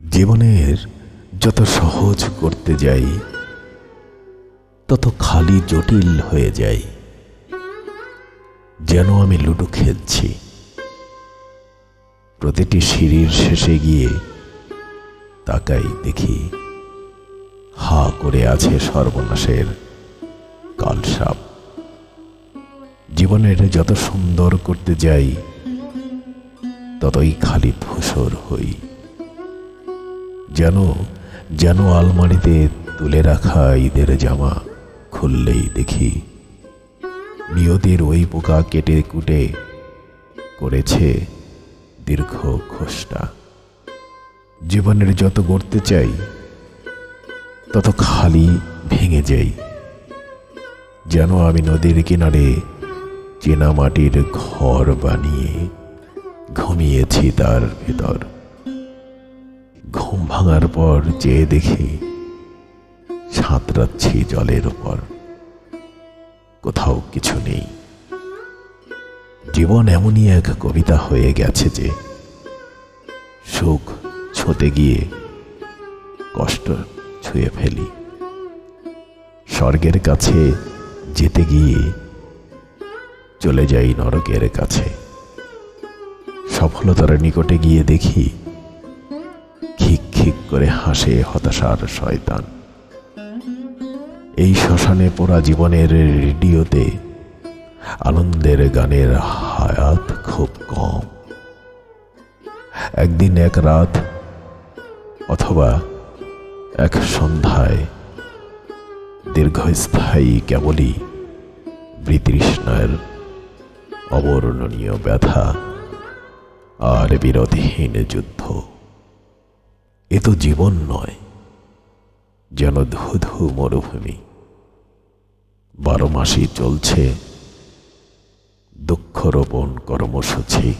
জীবনের যত সহজ করতে যাই, তত খালি জটিল হয়ে যাই। যেন আমি লুডো খেলছি। প্রতিটি সিঁড়ির শেষে গিয়ে তাকাই দেখি, হা করে আছে সর্বনাশের কালসাপ। জীবনের যত সুন্দর করতে যাই, ততই খালি ধূসর হই। যেন যেন আলমারিতে তুলে রাখা ঈদের জামা খুললেই দেখি নিয়তির ওই পোকা কেটে কুটে করেছে দীর্ঘ খোসটা। জীবনের যত গড়তে চাই, তত খালি ভেঙে যাই। যেন আমি নদীর কিনারে চেনা মাটির ঘর বানিয়ে ঘুমিয়েছি তার ভেতর। ঘুম ভাঙার পর চেয়ে দেখি সাঁতরাচ্ছি জলের উপর। কোথাও কিছু নেই। জীবন এমনই এক কবিতা হয়ে গেছে যে সুখ ছোতে গিয়ে কষ্ট ছুঁয়ে ফেলি। স্বর্গের কাছে যেতে গিয়ে চলে যাই নরকের কাছে। সফলতার নিকটে গিয়ে দেখি খিক করে হাসে হতাশার শয়তান। এই শ্মশানে পোড়া জীবনের রেডিওতে আনন্দের গানের হায়াত খুব কম। একদিন এক রাত অথবা এক সন্ধ্যায় দীর্ঘস্থায়ী কেবলই বৃতৃষ্ণার অবর্ণনীয় ব্যথা আর বিরোধহীন যুদ্ধ। এ তো জীবন নয় যেন ধুধু মরুভূমি। বারো মাসই চলছে দুঃখরোপণ কর্মসূচি।